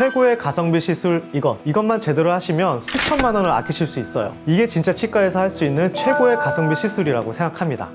최고의 가성비 시술 이것. 이것만 제대로 하시면 수천만 원을 아끼실 수 있어요. 이게 진짜 치과에서 할 수 있는 최고의 가성비 시술이라고 생각합니다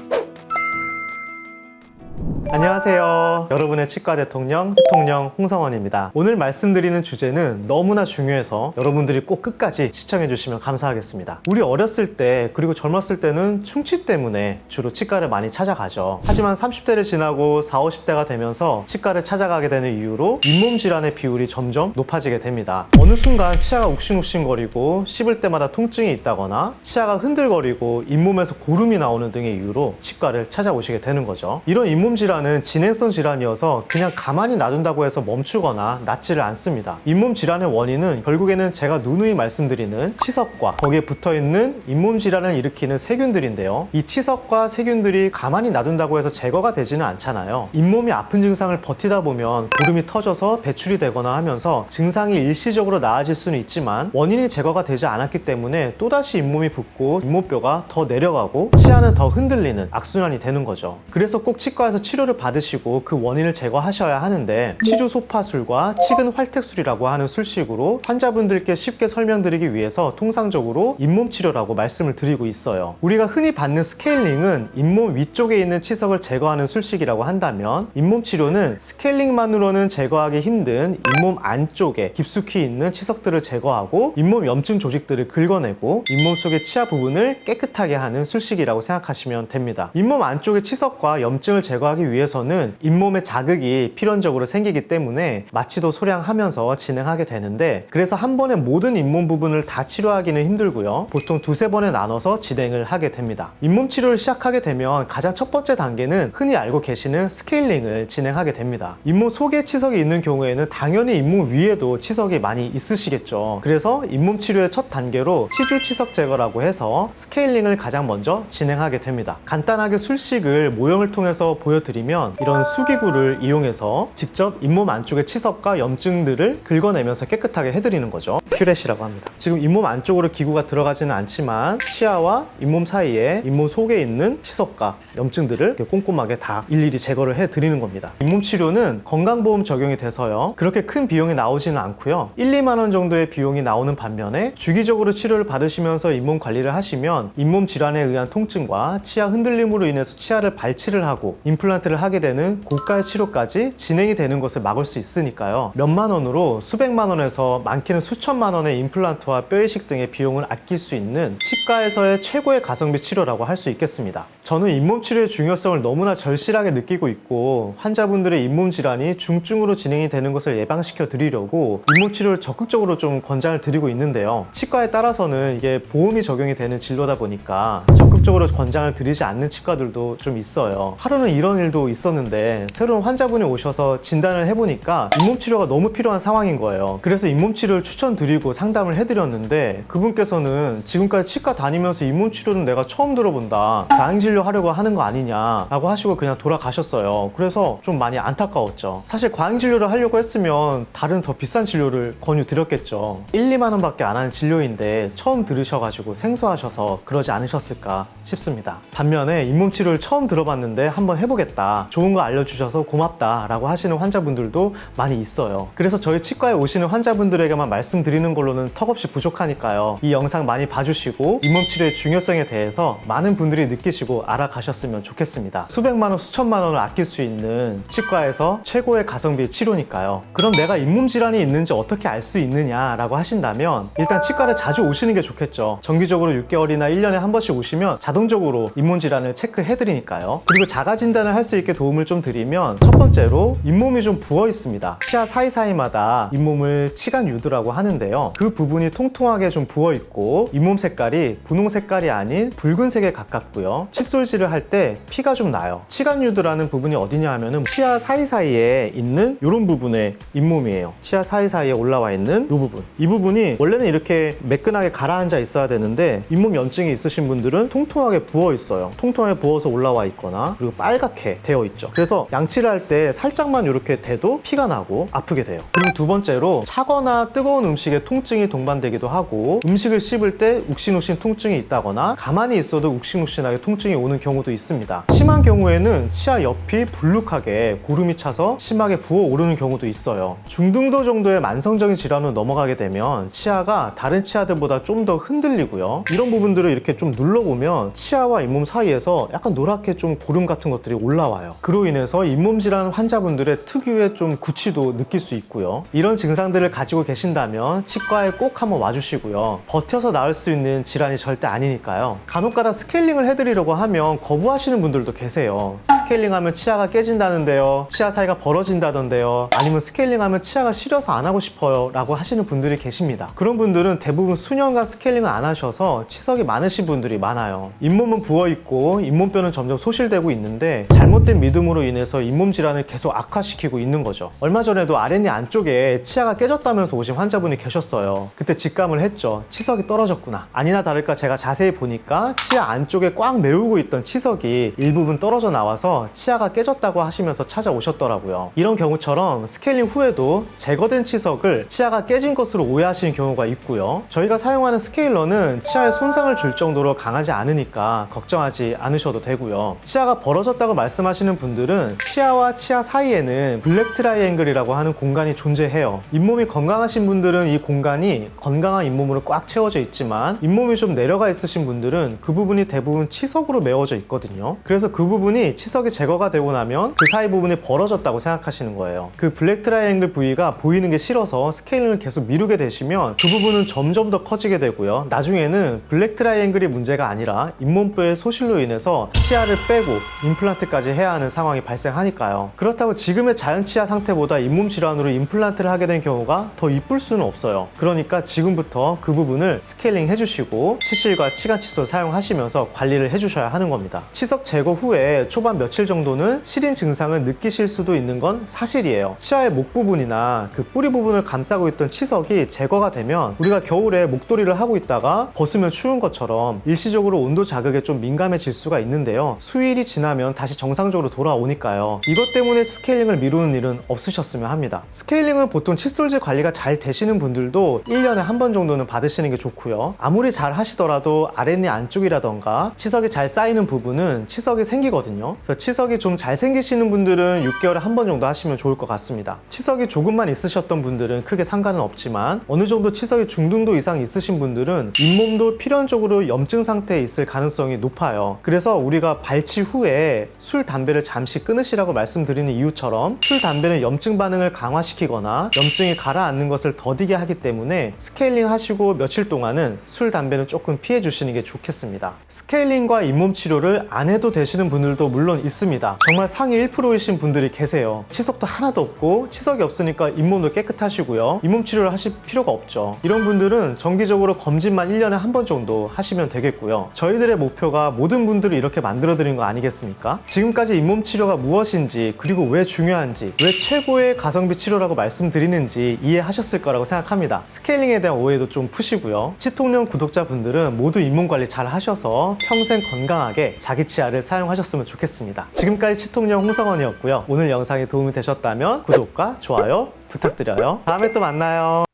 안녕하세요. 여러분의 치과 대통령, 대통령 홍성원입니다. 오늘 말씀드리는 주제는 너무나 중요해서 여러분들이 꼭 끝까지 시청해주시면 감사하겠습니다. 우리 어렸을 때, 그리고 젊었을 때는 충치 때문에 주로 치과를 많이 찾아가죠. 하지만 30대를 지나고 40, 50대가 되면서 치과를 찾아가게 되는 이유로 잇몸 질환의 비율이 점점 높아지게 됩니다. 어느 순간 치아가 욱신욱신거리고 씹을 때마다 통증이 있다거나 치아가 흔들거리고 잇몸에서 고름이 나오는 등의 이유로 치과를 찾아오시게 되는 거죠. 이런 잇몸 질환 은 진행성 질환이어서 그냥 가만히 놔둔다고 해서 멈추거나 낫지를 않습니다. 잇몸 질환의 원인은 결국에는 제가 누누이 말씀드리는 치석과 거기에 붙어 있는 잇몸 질환을 일으키는 세균들인데요. 이 치석과 세균들이 가만히 놔둔다고 해서 제거가 되지는 않잖아요. 잇몸이 아픈 증상을 버티다 보면 고름이 터져서 배출이 되거나 하면서 증상이 일시적으로 나아질 수는 있지만 원인이 제거가 되지 않았기 때문에 또다시 잇몸이 붓고 잇몸뼈가 더 내려가고 치아는 더 흔들리는 악순환이 되는 거죠. 그래서 꼭 치과에서 치료 를 받으시고 그 원인을 제거하셔야 하는데 치주 소파술과 치근 활택술이라고 하는 술식으로 환자분들께 쉽게 설명드리기 위해서 통상적으로 잇몸 치료라고 말씀을 드리고 있어요. 우리가 흔히 받는 스케일링은 잇몸 위쪽에 있는 치석을 제거하는 술식이라고 한다면 잇몸 치료는 스케일링만으로는 제거하기 힘든 잇몸 안쪽에 깊숙이 있는 치석들을 제거하고 잇몸 염증 조직들을 긁어내고 잇몸 속의 치아 부분을 깨끗하게 하는 술식이라고 생각하시면 됩니다. 잇몸 안쪽의 치석과 염증을 제거하기 위해 서는 잇몸에 자극이 필연적으로 생기기 때문에 마취도 소량하면서 진행하게 되는데 그래서 한 번에 모든 잇몸 부분을 다 치료하기는 힘들고요. 보통 두세 번에 나눠서 진행을 하게 됩니다. 잇몸 치료를 시작하게 되면 가장 첫 번째 단계는 흔히 알고 계시는 스케일링을 진행하게 됩니다. 잇몸 속에 치석이 있는 경우에는 당연히 잇몸 위에도 치석이 많이 있으시겠죠. 그래서 잇몸 치료의 첫 단계로 치주 치석 제거라고 해서 스케일링을 가장 먼저 진행하게 됩니다. 간단하게 술식을 모형을 통해서 보여드리면 이런 수기구를 이용해서 직접 잇몸 안쪽의 치석과 염증들을 긁어내면서 깨끗하게 해드리는 거죠. 큐렛이라고 합니다. 지금 잇몸 안쪽으로 기구가 들어가지는 않지만 치아와 잇몸 사이에 잇몸 속에 있는 치석과 염증들을 꼼꼼하게 다 일일이 제거를 해드리는 겁니다. 잇몸 치료는 건강보험 적용이 돼서요. 그렇게 큰 비용이 나오지는 않고요. 1, 2만 원 정도의 비용이 나오는 반면에 주기적으로 치료를 받으시면서 잇몸 관리를 하시면 잇몸 질환에 의한 통증과 치아 흔들림으로 인해서 치아를 발치를 하고 임플란트를 하게 되는 고가의 치료까지 진행이 되는 것을 막을 수 있으니까요. 몇만 원으로 수백만 원에서 많게는 수천만 원의 임플란트와 뼈 이식 등의 비용을 아낄 수 있는 치과에서의 최고의 가성비 치료라고 할 수 있겠습니다. 저는 잇몸 치료의 중요성을 너무나 절실하게 느끼고 있고 환자분들의 잇몸 질환이 중증으로 진행이 되는 것을 예방시켜 드리려고 잇몸 치료를 적극적으로 좀 권장을 드리고 있는데요. 치과에 따라서는 이게 보험이 적용이 되는 진료다 보니까 적극적으로 권장을 드리지 않는 치과들도 좀 있어요. 하루는 이런 일도 있었는데 새로운 환자분이 오셔서 진단을 해보니까 잇몸 치료가 너무 필요한 상황인 거예요. 그래서 잇몸 치료를 추천드리고 상담을 해드렸는데 그분께서는 지금까지 치과 다니면서 잇몸 치료는 내가 처음 들어본다. 다행 진료 하려고 하는 거 아니냐라고 하시고 그냥 돌아가셨어요. 그래서 좀 많이 안타까웠죠. 사실 과잉 진료를 하려고 했으면 다른 더 비싼 진료를 권유 드렸겠죠. 1, 2만 원밖에 안 하는 진료인데 처음 들으셔가지고 생소하셔서 그러지 않으셨을까 싶습니다. 반면에 잇몸 치료를 처음 들어봤는데 한번 해보겠다. 좋은 거 알려주셔서 고맙다라고 하시는 환자분들도 많이 있어요. 그래서 저희 치과에 오시는 환자분들에게만 말씀드리는 걸로는 턱없이 부족하니까요. 이 영상 많이 봐주시고 잇몸 치료의 중요성에 대해서 많은 분들이 느끼시고 알아가셨으면 좋겠습니다. 수백만 원, 수천만 원을 아낄 수 있는 치과에서 최고의 가성비 치료니까요. 그럼 내가 잇몸 질환이 있는지 어떻게 알 수 있느냐라고 하신다면 일단 치과를 자주 오시는 게 좋겠죠. 정기적으로 6개월이나 1년에 한 번씩 오시면 자동적으로 잇몸 질환을 체크해 드리니까요. 그리고 자가 진단을 할 수 있게 도움을 좀 드리면 첫 번째로 잇몸이 좀 부어 있습니다. 치아 사이사이마다 잇몸을 치간 유두라고 하는데요. 그 부분이 통통하게 좀 부어 있고 잇몸 색깔이 분홍 색깔이 아닌 붉은색에 가깝고요. 칫솔질을 할 때 피가 좀 나요. 치간 유두라는 부분이 어디냐 하면은 치아 사이사이에 있는 이런 부분의 잇몸이에요. 치아 사이사이에 올라와 있는 이 부분. 이 부분이 원래는 이렇게 매끈하게 가라앉아 있어야 되는데 잇몸 염증이 있으신 분들은 통통하게 부어 있어요. 통통하게 부어서 올라와 있거나 그리고 빨갛게 되어 있죠. 그래서 양치를 할 때 살짝만 이렇게 대도 피가 나고 아프게 돼요. 그리고 두 번째로 차거나 뜨거운 음식에 통증이 동반되기도 하고 음식을 씹을 때 욱신욱신 통증이 있다거나 가만히 있어도 욱신욱신하게 통증이 오는 경우도 있습니다. 심한 경우에는 치아 옆이 불룩하게 고름이 차서 심하게 부어 오르는 경우도 있어요. 중등도 정도의 만성적인 질환으로 넘어가게 되면 치아가 다른 치아들보다 좀 더 흔들리고요. 이런 부분들을 이렇게 좀 눌러보면 치아와 잇몸 사이에서 약간 노랗게 좀 고름 같은 것들이 올라와요. 그로 인해서 잇몸 질환 환자분들의 특유의 좀 구취도 느낄 수 있고요. 이런 증상들을 가지고 계신다면 치과에 꼭 한번 와주시고요. 버텨서 나을 수 있는 질환이 절대 아니니까요. 간혹가다 스케일링을 해드리려고 하면 거부하시는 분들도 계세요. 스케일링하면 치아가 깨진다는데요. 치아 사이가 벌어진다던데요. 아니면 스케일링하면 치아가 시려서 안 하고 싶어요. 라고 하시는 분들이 계십니다. 그런 분들은 대부분 수년간 스케일링을 안 하셔서 치석이 많으신 분들이 많아요. 잇몸은 부어있고 잇몸뼈는 점점 소실되고 있는데 잘못된 믿음으로 인해서 잇몸 질환을 계속 악화시키고 있는 거죠. 얼마 전에도 아랫니 안쪽에 치아가 깨졌다면서 오신 환자분이 계셨어요. 그때 직감을 했죠. 치석이 떨어졌구나. 아니나 다를까 제가 자세히 보니까 치아 안쪽에 꽉 메우고 있던 치석이 일부분 떨어져 나와서 치아가 깨졌다고 하시면서 찾아오셨더라고요. 이런 경우처럼 스케일링 후에도 제거된 치석을 치아가 깨진 것으로 오해하시는 경우가 있고요. 저희가 사용하는 스케일러는 치아에 손상을 줄 정도로 강하지 않으니까 걱정하지 않으셔도 되고요. 치아가 벌어졌다고 말씀하시는 분들은 치아와 치아 사이에는 블랙 트라이앵글이라고 하는 공간이 존재해요. 잇몸이 건강하신 분들은 이 공간이 건강한 잇몸으로 꽉 채워져 있지만 잇몸이 좀 내려가 있으신 분들은 그 부분이 대부분 치석으로 메워져 있거든요. 그래서 그 부분이 치석이 제거가 되고 나면 그 사이 부분이 벌어졌다고 생각하시는 거예요. 그 블랙 트라이앵글 부위가 보이는 게 싫어서 스케일링을 계속 미루게 되시면 그 부분은 점점 더 커지게 되고요. 나중에는 블랙 트라이앵글이 문제가 아니라 잇몸뼈의 소실로 인해서 치아를 빼고 임플란트까지 해야 하는 상황이 발생하니까요. 그렇다고 지금의 자연 치아 상태보다 잇몸 질환으로 임플란트를 하게 된 경우가 더 이쁠 수는 없어요. 그러니까 지금부터 그 부분을 스케일링 해주시고 치실과 치간 칫솔 사용하시면서 관리를 해주셔야 하는 겁니다. 치석 제거 후에 초반 며칠 정도는 시린 증상을 느끼실 수도 있는 건 사실이에요. 치아의 목 부분이나 그 뿌리 부분을 감싸고 있던 치석이 제거가 되면 우리가 겨울에 목도리를 하고 있다가 벗으면 추운 것처럼 일시적으로 온도 자극에 좀 민감해질 수가 있는데요. 수일이 지나면 다시 정상적으로 돌아오니까요. 이것 때문에 스케일링을 미루는 일은 없으셨으면 합니다. 스케일링은 보통 칫솔질 관리가 잘 되시는 분들도 1년에 한 번 정도는 받으시는 게 좋고요. 아무리 잘 하시더라도 아랫니 안쪽이라던가 치석이 잘 쌓 이는 부분은 치석이 생기거든요. 그래서 치석이 좀 잘 생기시는 분들은 6개월에 한 번 정도 하시면 좋을 것 같습니다. 치석이 조금만 있으셨던 분들은 크게 상관은 없지만 어느 정도 치석이 중등도 이상 있으신 분들은 잇몸도 필연적으로 염증 상태에 있을 가능성이 높아요. 그래서 우리가 발치 후에 술, 담배를 잠시 끊으시라고 말씀드리는 이유처럼 술, 담배는 염증 반응을 강화시키거나 염증이 가라앉는 것을 더디게 하기 때문에 스케일링 하시고 며칠 동안은 술, 담배는 조금 피해 주시는 게 좋겠습니다. 스케일링과 잇몸 치료를 안 해도 되시는 분들도 물론 있습니다. 정말 상위 1%이신 분들이 계세요. 치석도 하나도 없고 치석이 없으니까 잇몸도 깨끗하시고요. 잇몸 치료를 하실 필요가 없죠. 이런 분들은 정기적으로 검진만 1년에 한 번 정도 하시면 되겠고요. 저희들의 목표가 모든 분들을 이렇게 만들어 드린 거 아니겠습니까? 지금까지 잇몸 치료가 무엇인지 그리고 왜 중요한지 왜 최고의 가성비 치료라고 말씀드리는지 이해하셨을 거라고 생각합니다. 스케일링에 대한 오해도 좀 푸시고요. 치통령 구독자분들은 모두 잇몸 관리 잘 하셔서 평생 건강 하게 자기 치아를 사용하셨으면 좋겠습니다. 지금까지 치통령 홍성원이었고요. 오늘 영상이 도움이 되셨다면 구독과 좋아요 부탁드려요. 다음에 또 만나요.